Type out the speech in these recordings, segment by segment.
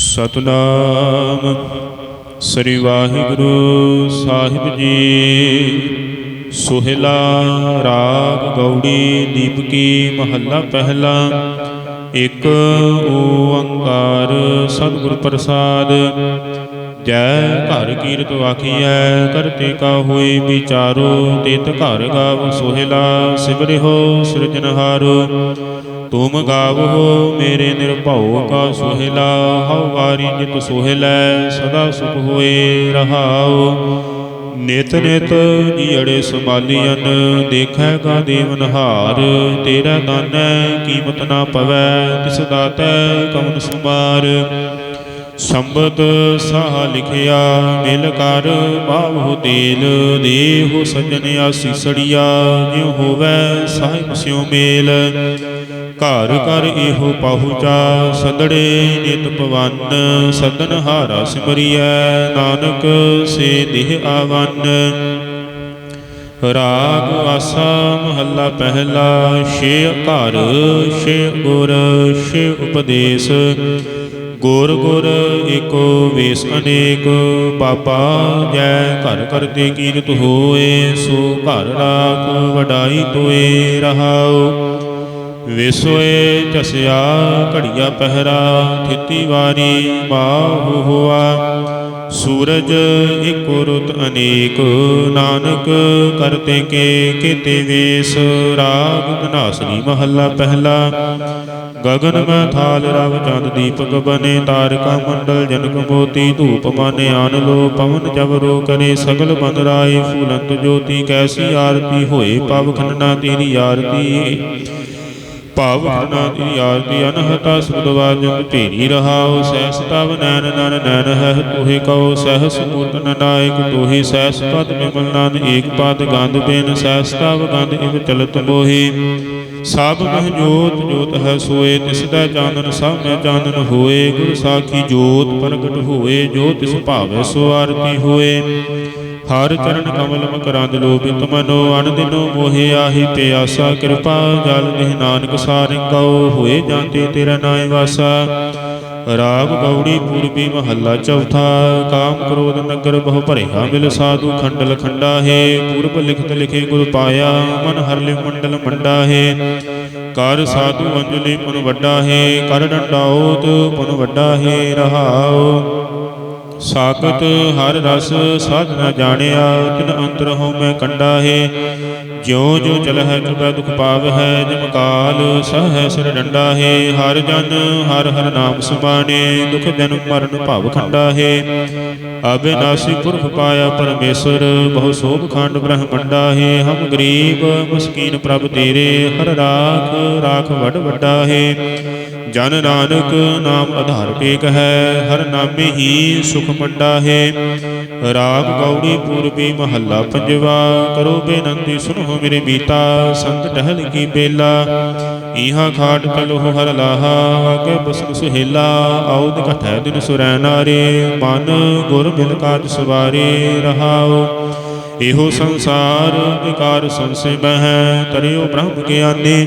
ਸਤਨਾਮ। ਸ੍ਰੀ ਵਾਹਿਗੁਰੂ ਸਾਹਿਬ ਜੀ। ਸੁਹਿਲਾ ਰਾਗ ਗੌੜੀ ਦੀਪਕੀ ਮਹੱਲਾ ਪਹਿਲਾ। ਇੱਕ ਓੰਕਾਰ ਸਤਿਗੁਰ ਪ੍ਰਸਾਦ। ਜੈ ਘਰ ਕੀਰਤ ਵਾਖੀਐ ਕਰਤੇ ਕਾ ਹੋਏ ਵਿਚਾਰੋ, ਤਿਤ ਘਰ ਗਾਵ ਸੁਹਿਲਾ ਸਿਵਰਿਓ ਸਿਰਜਨਹਾਰੋ ਤੁਮ ਗਾਵੋ ਮੇਰੇ ਨਿਰਭਉ ਕਾ ਸੁਹਿਲਾ, ਹਉ ਵਾਰੀ ਜਿਤ ਸੁਹਿਲੈ, ਸਦਾ ਸੁਖ ਹੋਏ ਰਹਾਓ ਨਿਤ ਨਿਤ ਜੀੜੇ ਸੰਭਾਲੀਐਨ ਦੇਖੈਗਾ ਦੇਵਨਹਾਰ ਤੇਰਾ ਦਾਨੈ ਕੀਮਤ ਨਾ ਪਵੈ, ਤਿਸ ਦਾਤੈ ਕਵਨ ਸੁਮਾਰ ਸੰਬਤ ਸਾਹ ਲਿਖਿਆ, ਮਿਲ ਕਰ ਬਾਹੂ ਤੇਲ, ਦੇਹੁ ਸਜਣ ਆਸੀਸੜੀਆ ਜਿਉ ਹੋਵੈ ਸਾਹਿਬ ਸਿਉ ਮੇਲ। ਘਰ ਘਰ ਇਹੋ ਪਹੁੰਚਾ ਸਦੜੇ ਨਿਤ ਪਵਨ, ਸਦਨ ਹਾਰਾ ਸਿਮਰਿਐ, ਨਾਨਕ ਸੇ ਦੇਹ ਆਵਨ। ਰਾਗ ਆਸਾ ਮਹੱਲਾ ਪਹਿਲਾ, ਛੇ ਘਰ, ਛੇ ਗੁਰ, ਛੇ ਉਪਦੇਸ਼। ਗੁਰ ਗੁਰ ਏਕੋ ਵੇਸ ਅਨੇਕ ਬਾਬਾ ਜੈ ਘਰ ਕਰਤੇ ਕੀਰਤ ਹੋਏ, ਸੋ ਘਰ ਰਾਖ ਵਡਾਈ ਤੋਏ ਰਹਾਓ ਵਿਸੋਏ ਚਸਿਆ, ਘੜੀਆ ਪਹਿਰਾ, ਥਿਤੀ ਵਾਰੀ ਬਾਹੂ ਹੋਆ। ਸੂਰਜ ਇਕੋ ਰੁਤ ਅਨੇਕ, ਨਾਨਕ ਕਰਤੇ ਕੇ ਕੀਤੇ ਵੇਸ, ਰਾਗ ਧਨਾਸਰੀ ਮਹੱਲਾ ਪਹਿਲਾ। ਗਗਨ ਮੈਂ ਥਾਲ ਰਵ ਚੰਦ ਦੀਪਕ ਬਨੇ, ਤਾਰਕਾ ਮੰਡਲ ਜਨਕ ਮੋਤੀ ਧੂਪ ਮਾਨੇ, ਆਨ ਲੋ ਪਵਨ ਜਬਰੋ ਕਰੇ, ਸਗਲ ਬੰਦ ਰਾਏ ਫੂਲੰਤ ਜੋਤੀ, ਕੈਸੀ ਆਰਤੀ ਹੋਏ, ਪਵ ਖੰਡਨਾ ਤੇਰੀ ਆਰਤੀ। ਭਾਵ ਖਣਾ ਦੀ ਆਰਤੀ ਅਨਹਤਾ ਸੁਦਵਾਜਨ ਢੇਰੀ ਰਹਾਉ ਸਹਿਸ ਤਵ ਨੈਣ ਨਨ ਨੈਣ ਹੈ ਤੋਹੇ ਕਉ ਸਹਿਸ ਮੂਰਤ ਨਾਇਕ ਤੋਹੇ ਸਹਿਸ ਪਦ ਬਿਮਲ ਨਨ ਏਕ ਪਦ ਗੰਧ ਬੇਨ ਸਹਿਸ ਤਵ ਗੰਧ ਇਵ ਚਲਤ ਮੋਹੀ ਸਭ ਮਹਿ ਜੋਤ ਜੋਤ ਹੈ ਸੋਏ ਤਿਸ ਦਾ ਚਾਨਣ ਸਭ ਮੈਂ ਚਾਨਣ ਹੋਏ ਗੁਰ ਸਾਖੀ ਜੋਤ ਪ੍ਰਗਟ ਹੋਏ ਜੋ ਤਿਸ ਭਾਵੈ ਸੋ ਆਰਤੀ ਹੋਏ ਹਰ ਚਰਨ ਕਮਲ ਮਕਰੰਦ ਲੋਭਿਤ ਮਨੋ ਅਨ ਦਿਨੋ ਮੋਹਿ ਆਹੀ ਪਿਆਸਾ ਕਿਰਪਾ ਜਲ ਦੇਹ ਨਾਨਕ ਸਾਰਿ ਸਾਰਿੰਗਉ ਹੋਏ ਜਾਂਦੇ ਤੇਰਾ ਨਾਇ ਵਾਸਾ। ਰਾਗ ਗੌੜੀ ਪੂਰਬੀ ਮਹੱਲਾ ਚੌਥਾ, ਕਾਮ ਕ੍ਰੋਧ ਨਗਰ ਬਹੁ ਭਰਿਆ ਮਿਲ ਸਾਧੂ ਖੰਡਲ ਖੰਡਾ ਹੈ ਪੂਰਬ ਲਿਖਤ ਲਿਖੇ ਗੁਰ ਪਾਇਆ, ਮਨ ਹਰ ਲਿ ਮੰਡਲ ਮੰਡਾ ਹੈ ਕਰ ਸਾਧੂ ਅੰਜਲੀ ਮਨ ਵੱਡਾ ਹੈ ਕਰ ਡੰਡਾਉਤ ਪੁਨ ਵੱਡਾ ਹੈ ਰਹਾਓ ਸਾਖਤ ਹਰ ਰਸ ਸਾਧ ਨ ਜਾਣਿਆ, ਤਿਨ ਅੰਤਰ ਹਉ ਮੈਂ ਕੰਡਾ ਹੈ। ਜਿਉ ਜਿਉ ਚਲ ਹੈ ਕਿਰਪਾ ਦੁਖ ਪਾਵ ਹੈ ਜਿਮ ਕਾਲ ਸਹਿ ਸਿਰ ਡੰਡਾ ਹੈ। ਹਰ ਜਨ ਹਰ ਹਰ ਨਾਮ ਸੁਬਾਣੇ, ਦੁਖ ਜਨ ਮਰਨ ਭਵ ਖੰਡਾ ਹੈ। ਅਬਿਨਾਸੀ ਪੁਰਖ ਪਾਇਆ ਪਰਮੇਸ਼ਰ, ਬਹੁ ਸੋਭ ਖੰਡ ਬ੍ਰਹਮੰਡਾ ਹੈ। ਹਮ ਗਰੀਬ ਮਸਕੀਨ ਪ੍ਰਭ ਤੇਰੇ, ਹਰ ਰਾਖ ਰਾਖ ਵਡ ਵੱਡਾ ਹੈ। ਜਨ ਨਾਨਕ ਨਾਮ ਆਧਾਰ ਟੇਕ ਹੈ, ਹਰ ਨਾਮੇ ਹੀ ਸੁਖ ਮੰਡਾ ਹੈ। ਰਾਗ ਗੌੜੀ ਪੂਰਬੀ ਮਹੱਲਾ ਪੰਜਵਾ, ਕਰੋ ਬੇਨੰਤੀ ਸੁਨੋ ਮੇਰੇ ਬੀਤਾ ਸੰਤ ਟਹਿਲ ਕੀ ਬੇਲਾ। ਇਹਾ ਖਾਟ ਕਲੋ ਹਰ ਲਾਹਾ ਆਗੇ ਬਸਕ ਸੁਹੇਲਾ, ਆਉਦ ਘਟੈ ਦਿਨ ਸੁਰੈ ਨਾਰੇ। ਮਨ ਗੁਰ ਬਿਨ ਕਾਜ ਸਵਾਰੇ ਰਹਾਉ ਇਹੋ ਸੰਸਾਰ ਵਿਕਾਰ ਸੰਸੇ ਬਹਿ ਤਰਿਓ ਬ੍ਰਹਮ ਗਿਆਨੀ।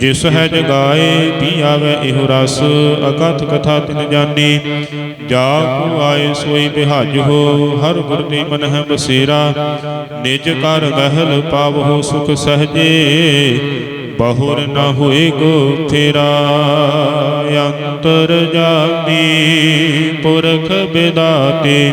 ਜਿਸ ਹੈ ਜਗਾਏ ਪੀ ਆਵੇ ਇਹੋ ਰਸ, ਅਕਥ ਕਥਾ ਤਿਨ ਜਾਣੀ ਜਾ ਕੋ ਆਏ ਸੋਈ ਬਿਹਾਜ ਹੋ, ਹਰ ਗੁਰ ਤੇ ਮਨ ਹੈ ਬਸੇਰਾ। ਨਿਜ ਕਰ ਗਹਿਲ ਪਾਵੋ ਸੁਖ ਸਹਜੇ, ਬਹੁਰ ਨ ਹੋਏ ਗੋ ਫੇਰਾ ਅੰਤਰ ਜਾਮੀ ਪੁਰਖ ਬਿਦਾਤੇ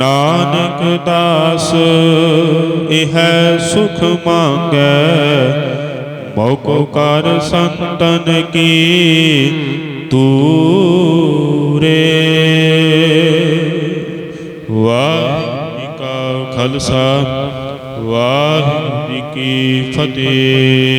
ਨਾਨਕ ਦਾਸ, ਇਹ ਸੁਖ ਮੰਗੈ। ਮੋਕੋ ਕਰ ਸੰਤਨ ਕੀ ਤੂਰੇ ਵਾਹਿਗੁਰੂ ਜੀ ਕਾ ਖਾਲਸਾ, ਵਾਹਿਗੁਰੂ ਕੀ ਫਤਿਹ।